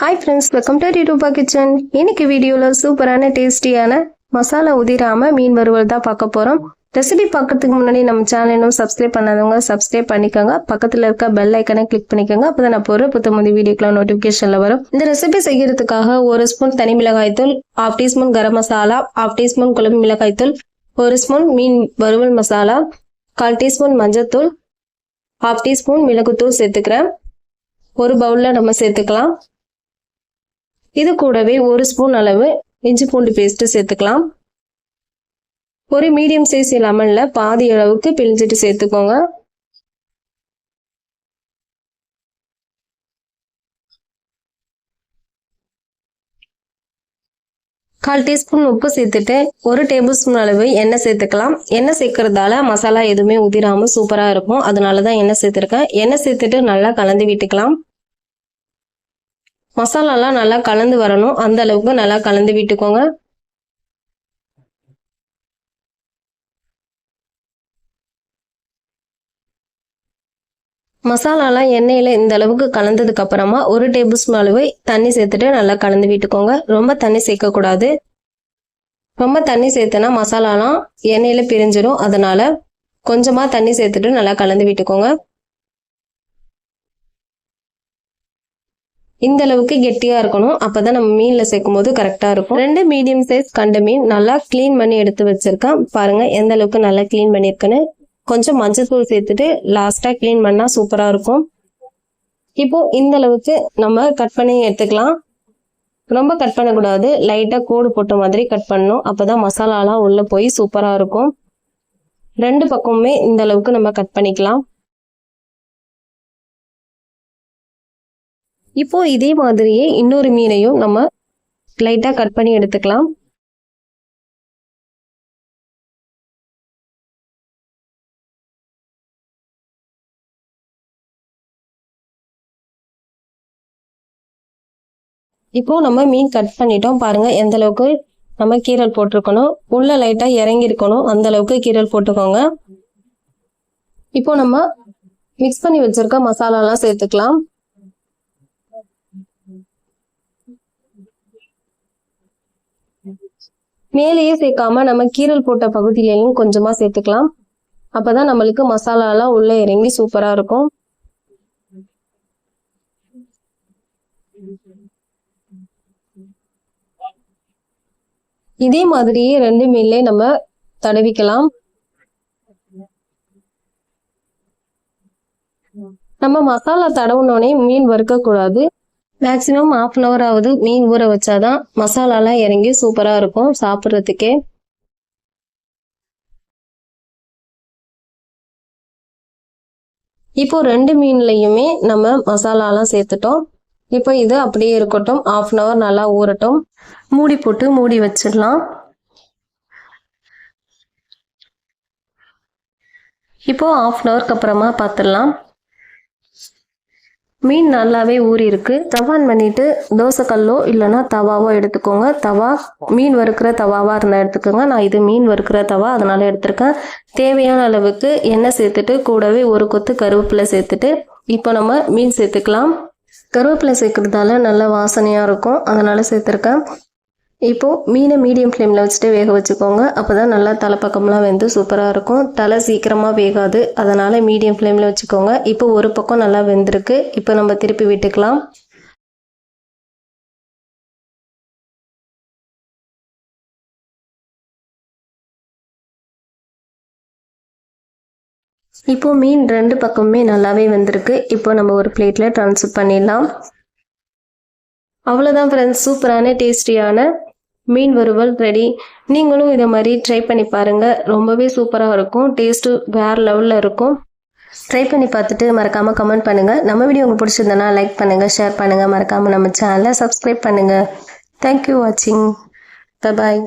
Hi friends welcome to Rupa kitchen இன்னைக்கு வீடியோவில் சூப்பரான டேஸ்டியான மசாலா உதிராமல் மீன் வறுவல் தான் பார்க்க போகிறோம் ரெசிபி பார்க்கறதுக்கு முன்னாடி நம்ம சேனல் இன்னும் சப்ஸ்கிரைப் பண்ணாதவங்க சப்ஸ்கிரைப் பண்ணிக்கோங்க. பக்கத்தில் இருக்க பெல் ஐக்கனை கிளிக் பண்ணிக்கோங்க. அப்போ தான் நான் போகிற புத்த வீடியோக்கெலாம் நோட்டிஃபிகேஷனில் வரும். இந்த ரெசிபி செய்கிறதுக்காக ஒரு ஸ்பூன் தனி மிளகாய்த்தூள் half teaspoon garam masala half teaspoon குழம்பு மிளகாய்த்தூள் ஒரு ஸ்பூன் மீன் வறுவல் மசாலா கால் டீஸ்பூன் மஞ்சத்தூள் ஹாஃப் டீஸ்பூன் மிளகுத்தூள் சேர்த்துக்கிறேன். ஒரு பவுலில் நம்ம சேர்த்துக்கலாம். இது கூடவே ஒரு ஸ்பூன் அளவு இஞ்சி பூண்டு பேஸ்ட்டு சேர்த்துக்கலாம். ஒரு மீடியம் சைஸ் லெமனில் பாதி அளவுக்கு பிழிஞ்சிட்டு சேர்த்துக்கோங்க. கால் டீஸ்பூன் உப்பு சேர்த்துட்டு ஒரு டேபிள் ஸ்பூன் அளவு எண்ணெய் சேர்த்துக்கலாம். எண்ணெய் சேர்க்கறதால மசாலா எதுவுமே உதிராமல் சூப்பராக இருக்கும். அதனால தான் எண்ணெய் சேர்த்துருக்கேன். எண்ணெய் சேர்த்துட்டு நல்லா கலந்து விட்டுக்கலாம். மசாலாலாம் நல்லா கலந்து வரணும். அந்த அளவுக்கு நல்லா கலந்து விட்டுக்கோங்க. மசாலாலாம் எண்ணெயில் இந்த அளவுக்கு கலந்ததுக்கு அப்புறமா ஒரு டேபிள் ஸ்பூன் அளவு தண்ணி சேர்த்துட்டு நல்லா கலந்து விட்டுக்கோங்க. ரொம்ப தண்ணி சேர்க்கக்கூடாது. ரொம்ப தண்ணி சேர்த்தனா மசாலாலாம் எண்ணெயில் பிரிஞ்சிடும் அதனால கொஞ்சமாக தண்ணி சேர்த்துட்டு நல்லா கலந்து விட்டுக்கோங்க. இந்த அளவுக்கு கெட்டியா இருக்கணும். அப்பதான் நம்ம மீன்ல சேர்க்கும் போது கரெக்டா இருக்கும். ரெண்டு மீடியம் சைஸ் கண்ட மீன் நல்லா கிளீன் பண்ணி எடுத்து வச்சிருக்கேன். பாருங்க எந்த அளவுக்கு நல்லா கிளீன் பண்ணிருக்குன்னு. கொஞ்சம் மஞ்சள் தூள் சேர்த்துட்டு லாஸ்டா கிளீன் பண்ணா சூப்பரா இருக்கும். இப்போ இந்த அளவுக்கு நம்ம கட் பண்ணி எடுத்துக்கலாம். ரொம்ப கட் பண்ணக்கூடாது. லைட்டாக கோடு போட்ட மாதிரி கட் பண்ணணும். அப்போதான் மசாலாலாம் உள்ளே போய் சூப்பராக இருக்கும். ரெண்டு பக்கமுமே இந்த அளவுக்கு நம்ம கட் பண்ணிக்கலாம். இப்போ இதே மாதிரியே இன்னொரு மீனையும் நம்ம லைட்டாக கட் பண்ணி எடுத்துக்கலாம். இப்போ நம்ம மீன் கட் பண்ணிட்டோம். பாருங்க எந்த அளவுக்கு நம்ம கீரல் போட்டிருக்கணும். உள்ள லைட்டா இறங்கி இருக்கணும் அந்த அளவுக்கு கீரல் போட்டுக்கோங்க. இப்போ நம்ம மிக்ஸ் பண்ணி வச்சிருக்க மசாலாலாம் சேர்த்துக்கலாம். மேலேயே சேர்க்காம நம்ம கீரல் போட்ட பகுதியிலையும் கொஞ்சமா சேர்த்துக்கலாம். அப்பதான் நம்மளுக்கு மசாலாலாம் உள்ள இறங்கி சூப்பரா இருக்கும். இதே மாதிரியே ரெண்டு மீன்ல நம்ம தடவிக்கலாம். நம்ம மசாலா தடவுனோடனே மீன் வறுக்க கூடாது மேக்ஸிமம் ஆஃப் அன் ஹவர் ஆகுது. மீன் ஊற வச்சாதான் மசாலாலாம் இறங்கி சூப்பராக இருக்கும். சாப்பிட்றதுக்கே. இப்போ ரெண்டு மீன்லையுமே நம்ம மசாலாலாம் சேர்த்துட்டோம். இப்போ இது அப்படியே இருக்கட்டும். ஆஃப் அன் ஹவர் நல்லா ஊறட்டும். மூடி போட்டு மூடி வச்சிடலாம். இப்போ ஆஃப் அன் ஹவருக்கு அப்புறமா பார்த்துடலாம் மீன் நல்லாவே ஊறி இருக்கு தவான் பண்ணிட்டு தோசைக்கல்லோ இல்லைன்னா தவாவோ எடுத்துக்கோங்க. தவா மீன் வறுக்கிற தவாவா இருந்தால் எடுத்துக்கோங்க. நான் இது மீன் வறுக்கிற தவா அதனால எடுத்திருக்கேன். தேவையான அளவுக்கு எண்ணெய் சேர்த்துட்டு கூடவே ஒரு கொத்து கருவேப்பிலை சேர்த்துட்டு இப்போ நம்ம மீன் சேர்த்துக்கலாம். கருவேப்பிலை சேர்க்கறதால நல்ல வாசனையாக இருக்கும். அதனால சேர்த்துருக்கேன். இப்போது மீனை மீடியம் ஃப்ளேமில் வச்சுட்டு வேக வச்சுக்கோங்க. அப்போ தான் நல்லா தலைப்பக்கம்லாம் வந்து சூப்பராக இருக்கும். தலை சீக்கிரமாக வேகாது. அதனால் மீடியம் ஃப்ளேமில் வச்சுக்கோங்க. இப்போ ஒரு பக்கம் நல்லா வெந்திருக்கு. இப்போ நம்ம திருப்பி விட்டுக்கலாம். இப்போ மீன் ரெண்டு பக்கமுமே நல்லாவே வந்திருக்கு. இப்போ நம்ம ஒரு பிளேட்டில் ட்ரான்ஸ்ஃபர் பண்ணிடலாம். அவ்வளோதான் ஃப்ரெண்ட்ஸ் சூப்பரான டேஸ்டியான மீன் வறுவல் ரெடி நீங்களும் இதை மாதிரி ட்ரை பண்ணி பாருங்கள் ரொம்பவே சூப்பராக இருக்கும். டேஸ்ட்டு வேறு லெவலில் இருக்கும். ட்ரை பண்ணி பார்த்துட்டு மறக்காமல் கமெண்ட் பண்ணுங்கள் நம்ம வீடியோ உங்களுக்கு பிடிச்சிருந்தனா லைக் பண்ணுங்கள் ஷேர் பண்ணுங்கள் மறக்காமல் நம்ம சேனலை சப்ஸ்கிரைப் பண்ணுங்கள் தேங்க்யூ வாட்சிங் பாய்